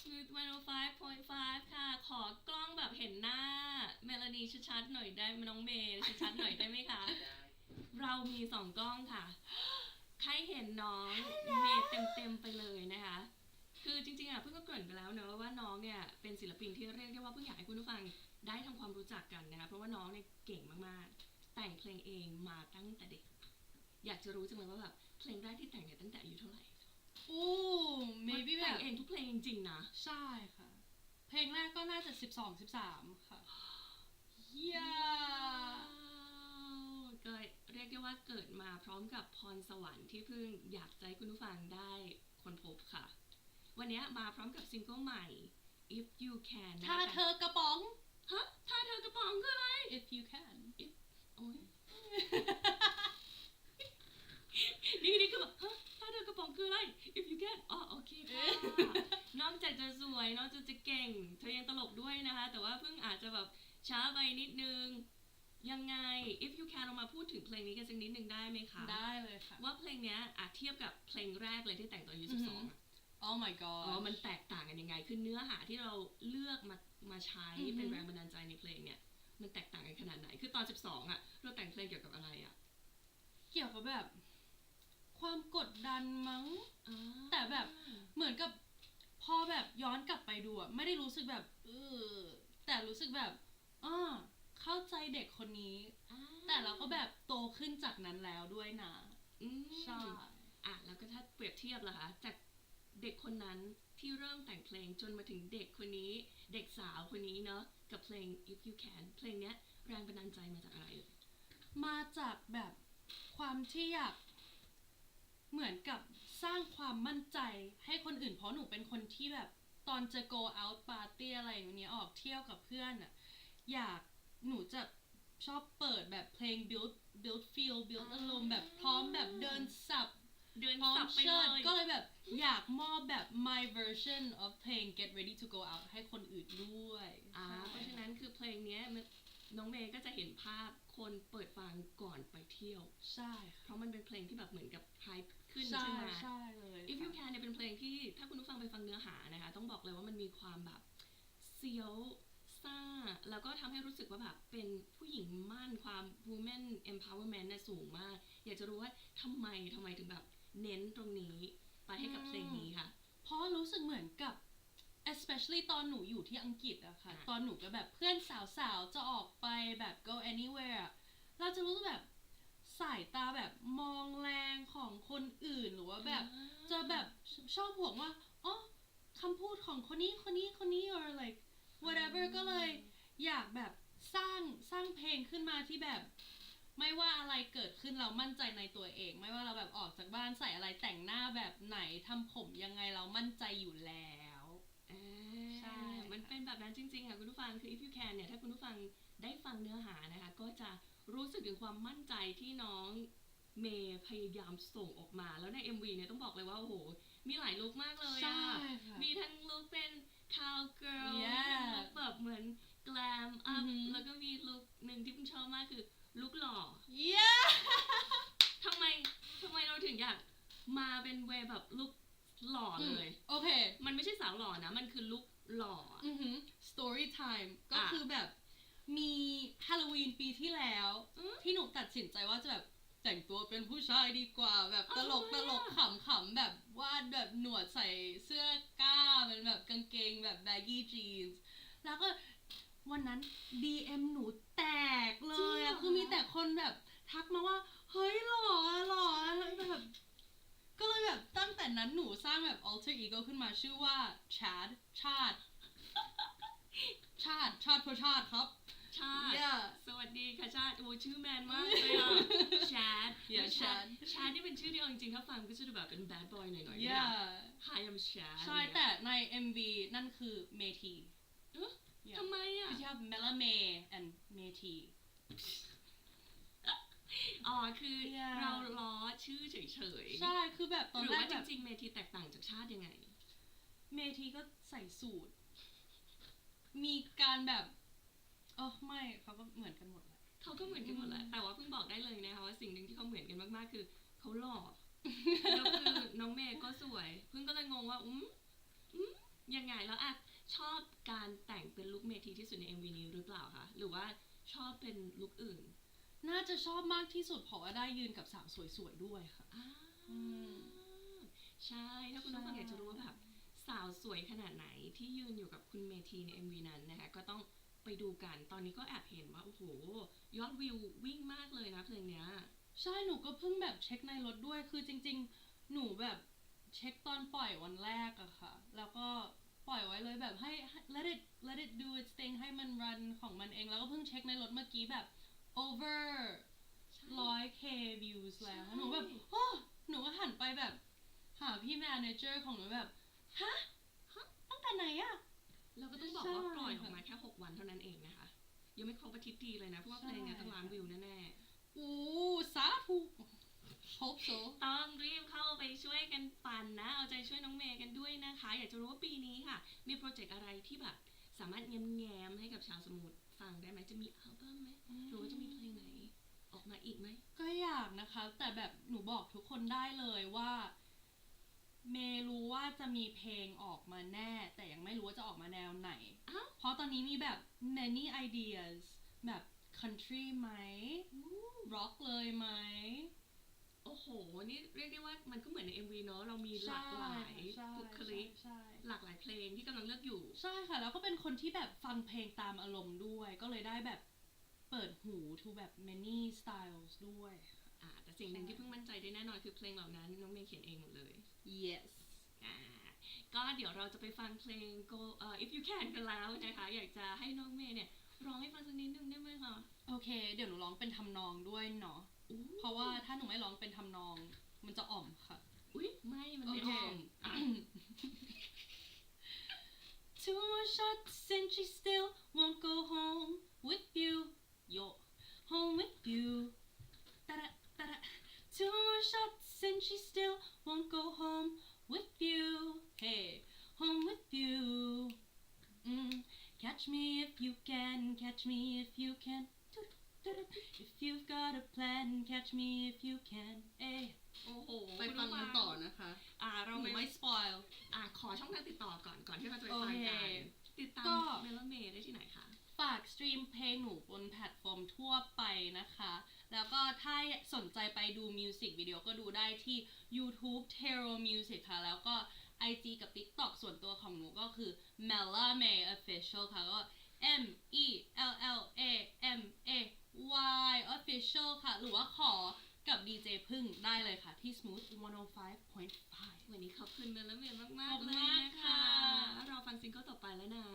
Smooth 105.5 ค่ะ ขอกล้องแบบเห็นหน้า เมลานีชัดๆหน่อยได้ไหน้องเมย์ชัดๆหน่อยได้ไหมคะ เรามีสองกล้องค่ะ ใครเห็นน้องเมย์เต็มๆไปเลยนะคะ คือจริงๆอะเพิ่งก็เกริ่นไปแล้วเนอะว่าน้องเนี่ยเป็นศิลปินที่เรียกได้ว่าเพิ่งอยากให้คุณผู้ฟังได้ทำความรู้จักกันนะคะเพราะว่าน้องเนี่ยเก่งมากๆ แต่งเพลงเองมาตั้งแต่เด็ก อยากจะรู้จังเลยว่าแบบเพลงแรกที่แต่งเนี่ยตั้งแต่อายุเท่าไหร่ โอ้ maybe แบแต่งบเองทุกเพลงจริงๆนะ ใช่ค่ะ เพลงแรกก็น่าจะ 12 13 ค่ะ เย้ก็เรียกได้ว่าเกิดมาพร้อมกับพรสวรรค์ที่เพิ่งอยากจะให้คุณผู้ฟังได้ค้นพบค่ะ วันนี้มาพร้อมกับซิงเกิลใหม่ If You Can นะคะถ้าเธอกระป๋อง ฮะถ้าเธอกระป๋องคืออะไร if you can โอ้ยนี่นี่คือแบบฮะถ้าเธอกระป๋องคืออะไร If You Can อ๋อโอเคค่ะ นอกจากจะสวยนอกจากจะเก่ง เธอยังตลกด้วยนะคะ แต่ว่าเพิ่งอาจจะแบบช้าไปนิดนึง ยังไง If You Can เรามาพูดถึงเพลงนี้กันสักนิดนึงได้ไหมคะ ได้เลยค่ะ ว่าเพลงเนี้ยอาจเทียบกับเพลงแรกเลยที่แต่งตอนอายุอือหื12ออะ oh my god อ๋อ มันแตกต่างกันยังไง คือเนื้อหาที่เราเลือกมา มาใช้อือหือเป็นแรงบันดาลใจในเพลงเนี่ย มันแตกต่างกันขนาดไหน คือตอน 12 อะ เราแต่งเพลงเกี่ยวกับอะไรอะ เกี่ยวกับแบบ ความกดดันมั้งอ่าแต่แบบเหมือนกับพอแบบย้อนกลับไปดูอะไม่ได้รู้สึกแบบเออแต่รู้สึกแบบอ่าเข้าใจเด็กคนนี้อ่าแต่เราก็แบบโตขึ้นจากนั้นแล้วด้วยนะอืมใช่อะแล้วก็ถ้าเปรียบเทียบล่ะคะจากเด็กคนนั้นที่เริ่มแต่งเพลงจนมาถึงเด็กคนนี้ เด็กสาวคนนี้เนาะกับเพลง If You Can เพลงเนี้ยแรงบันดาลใจมาจากอะไรเอ่ยมาจากแบบความที่อยาก เหมือนกับสร้างความมั่นใจให้คนอื่นเพราะหนูเป็นคนที่แบบตอนจะ go out party อะไรอย่างเงี้ยออกเที่ยวกับเพื่อนอะอยากหนูจะชอบเปิดแบบเพลง build build feel build อ่าอารมณ์แบบพร้อมแบบเดินสับเดินพร้อสัมบไปเชิเลดยก็เลยแบบอยากมอบแบบ my version of เพลง get ready to go out ให้คนอื่นด้วยอ่าใช่ เพราะฉะนั้นคือเพลงเนี้ยมันน้องเมย์ก็จะเห็นภาพคนเปิดฟังก่อนไปเที่ยว ใช่ เพราะมันเป็นเพลงที่แบบเหมือนกับไฮ ขึ้นใช่ใช่ไหม ใช่เลย If You ค่ะ Can เนี่ยเป็นเพลงที่ถ้าคุณผู้ฟังไปฟังเนื้อหานะคะ ต้องบอกเลยว่ามันมีความแบบเซียวซ่า แล้วก็ทำให้รู้สึกว่าแบบเป็นผู้หญิงมั่นความ woman empowerment เนี่ยสูงมาก อยากจะรู้ว่าทำไมทำไมถึงแบบเน้นตรงนี้ไปให้กับเพลงนี้ค่ะ เพราะรู้สึกเหมือนกับ especially ตอนหนูอยู่ที่อังกฤษอะค่ะ อะ ตอนหนูกับแบบเพื่อนสาวๆ จะออกไปแบบ go anywhere อะเราจะรู้สึกแบบ สายตาแบบมองแรงของคนอื่นหรือว่าแบบ จะแบบชอบห่วงว่าอ๋อคำพูดของคนนี้คนนี้คนนี้ or like whatever ก็เลยอยากแบบสร้างสร้างเพลงขึ้นมาที่แบบ ไม่ว่าอะไรเกิดขึ้นเรามั่นใจในตัวเอง ไม่ว่าเราแบบออกจากบ้านใส่อะไรแต่งหน้าแบบไหนทำผมยังไงเรามั่นใจอยู่แล้วอ่าใช่มันเป็นแบบนั้นจริงๆค่ะคุณผู้ฟังคือ if you can เนี่ยถ้าคุณผู้ฟังได้ฟังเนื้อหานะคะ ก็จะ รู้สึกถึงความมั่นใจที่น้องเมย์พยายามส่งออกมา แล้วใน MV เนี่ยต้องบอกเลยว่าโอ้โห มีหลายลุคมากเลยใช่อะค่ะมีทั้งลุคเป็น cowgirl Yeah ลุคแบบเหมือน glam อื up อหือแล้วก็มีลุคหนึ่งที่พุ่งชอบมากคือลุคหล่อ yeah ทำไมทำไมเราถึงอยากมาเป็นเวย์แบบลุคหล่อเลย โอเค มันไม่ใช่สาวหล่อนะ มันคือลุคหล่ออะอือหือ story time ก็อะคือแบบ มีฮาโลวีนปีที่แล้วอืมที่หนูตัดสินใจว่าจะแบบแต่งตัวเป็นผู้ชายดีกว่า แบบตลกอ๋ตอลกขำขำๆแบบวาดแบบหนวดใส่เสื้อกล้าเป็นแบบกางเกงแบบ baggy jeans แล้วก็วันนั้น DM หนูแตกเลยอะคือมีแต่คนแบบทักมาว่า เฮ้ยหล่ออะหล่ออะแล้วแบบก็เลยแบบตั้งแต่นั้นหนูสร้างแบบ alter ego ขึ้นมาชื่อว่า Chad ชาติ ชาติชาติเพื่อชาติครับ ชาติ yeah สวัสดีค่ะชาติโอ้ชื่อแมนมากเลยอะชาติ Yeah, ชาติ Chad ชาตินี่เป็นชื่อที่เอาจริงๆถ้าฟังก็จะดูแบบเป็น bad boy หน่อยๆนะ yeah Hi I'm Chad ใช่แต่ใน MV นั่นคือเมที เอ๊ะทำไมอะคือที่ have Mela May and เมที อ๋อคือ Yeah เราล้อชื่อเฉยๆ ใช่คือแบบตอนหรือแรกว่าจแบบริงๆเมทีแตกต่างจากชาติยังไง เมทีก็ใส่สูทมีการแบบเออไม่เขาก็เหมือนกันหมดแหละเขาก็เหมือนกันหมดแหละอืมแต่ว่าเพิ่งบอกได้เลยนะคะว่าสิ่งหนึ่งที่เขาเหมือนกันมากๆ คือเขาหล่อแล้วคือน้องเมย์ก็สวยเพิ่งก็เลยงงว่าอืมอืมยังไงแล้วอะชอบการแต่งเป็นลุคเมทีที่สุดใน MV นี้หรือเปล่าคะหรือว่าชอบเป็นลุคอื่น น่าจะชอบมากที่สุดเพราะว่าได้ยืนกับสาวสวยๆด้วยค่ะอ่าอืมใช่ถ้าคุณผู้ฟังใช่อยากจะรู้ว่าแบบสาวสวยขนาดไหนที่ยืนอยู่กับคุณเมทีใน MV นั้นนะคะก็ต้อง ไปดูกัน ตอนนี้ก็แอบเห็นว่า โอ้โห ยอดวิววิ่งมากเลยนะเพลงเนี้ย ใช่หนูก็เพิ่งแบบเช็คในรถด้วย คือจริง ๆ หนูแบบเช็คตอนปล่อยวันแรกอะค่ะ แล้วก็ปล่อยไว้เลยแบบให้ let it let it do its thing ให้มัน run ของมันเอง แล้วก็เพิ่งเช็คในรถเมื่อกี้แบบ over ร้อย k views แล้ว หนูแบบโอ้หนูก็หันไปแบบ หาพี่ manager ของหนูแบบ ฮะ ฮะ ตั้งแต่ไหนอะ แล้วก็ต้องบอกใช่ว่าปล่อยออกมาแค่6วันเท่านั้นเองนะคะ ยังไม่ครบอาทิตย์ดีเลยนะ เพราะว่าเพลงเนี้ยต้องล้านวิวแน่อู้สาธุ hope so ๆต้องรีบเข้าไปช่วยกันปั่นนะ เอาใจช่วยน้องเมย์กันด้วยนะคะ อยากจะรู้ว่าปีนี้ค่ะ มีโปรเจกต์อะไรที่แบบ สามารถแง้มๆให้กับชาวสมุทรฟังได้ไหมจะมีอัลบั้มไหมหรือว่าจะมีเพลงไหน ออกมาอีกไหม ก็อยากนะคะ แต่แบบหนูบอกทุกคนได้เลยว่า เมย์รู้ว่าจะมีเพลงออกมาแน่ แต่ยังไม่รู้ ว่าจะออกมาแนวไหนอ้าวเพราะตอนนี้มีแบบ many ideas แบบ country ไหม rock เลยไหม โอ้โห นี่เรียกได้ว่ามันก็เหมือนใน MV เนอะเรามีหลากหลายใช่บุคลิกใช่หลากหลายเพลงที่กำลังเลือกอยู่ ใช่ค่ะ แล้วก็เป็นคนที่แบบฟังเพลงตามอารมณ์ด้วย ก็เลยได้แบบเปิดหู to แบบ many styles ด้วย อ่า แต่สิ่งหนึ่งที่เพิ่งมั่นใจได้แน่นอนคือเพลงเหล่านั้นน้องเมย์เขียนเองหมดเลย yes อ่าก็ เดี๋ยวเราจะไปฟังเพลง Go เอ่อ If You Can กันแล้วนะคะ อยากจะให้น้องเมย์เนี่ยร้องให้ฟังสักนิดนึงได้ไหมคะ โอเค เดี๋ยวหนูร้องเป็นทำนองด้วยเนาะอู้เพราะว่าถ้าหนูไม่ร้องเป็นทำนอง มันจะอ่อมค่ะ อุ้ยไม่มันไม่โอเคออกอะ Two more shots and she still won't go home with you. Yo, home with you. Da-da, da-da. Two more shots and she still won't go home with you. Hey, home with you. Mm. Catch me if you can, catch me if you can. Do-do-do-do. If you've got a plan, catch me if you can. Hey. โอ้โหไปฟังคุณกันผู้ต่อนะคะ อ่าเราหนูไปไม่สปอยล์อ่าขอช่องทางติดต่อก่อนก่อนที่เราจะไปฟังกันโอเคติดตามก็เมลเมย์ได้ที่ไหนคะ ฝากสตรีมเพลงหนูบนแพลตฟอร์มทั่วไปนะคะ แล้วก็ถ้าสนใจไปดูมิวสิกวิดีโอก็ดูได้ที่ YouTube t e r o Music ค่ะ แล้วก็ IG กับ TikTok ส่วนตัวของหนูก็คือ mellamay Official ค่ะก็ M E L L A M A Y Official ค่ะ หรือว่าขอกับดีเจพึ่งได้เลยค่ะ ที่ Smooth 105.5 วันนี้ขอบคุณเมลเมียนมาก ๆ เลยนะคะรอฟังซิงเกิลต่อไปแล้วนะ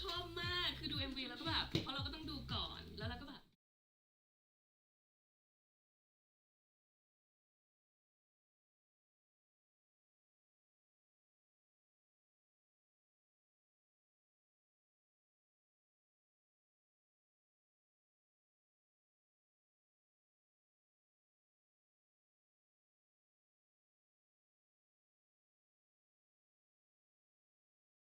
ชอบมากคือดู MV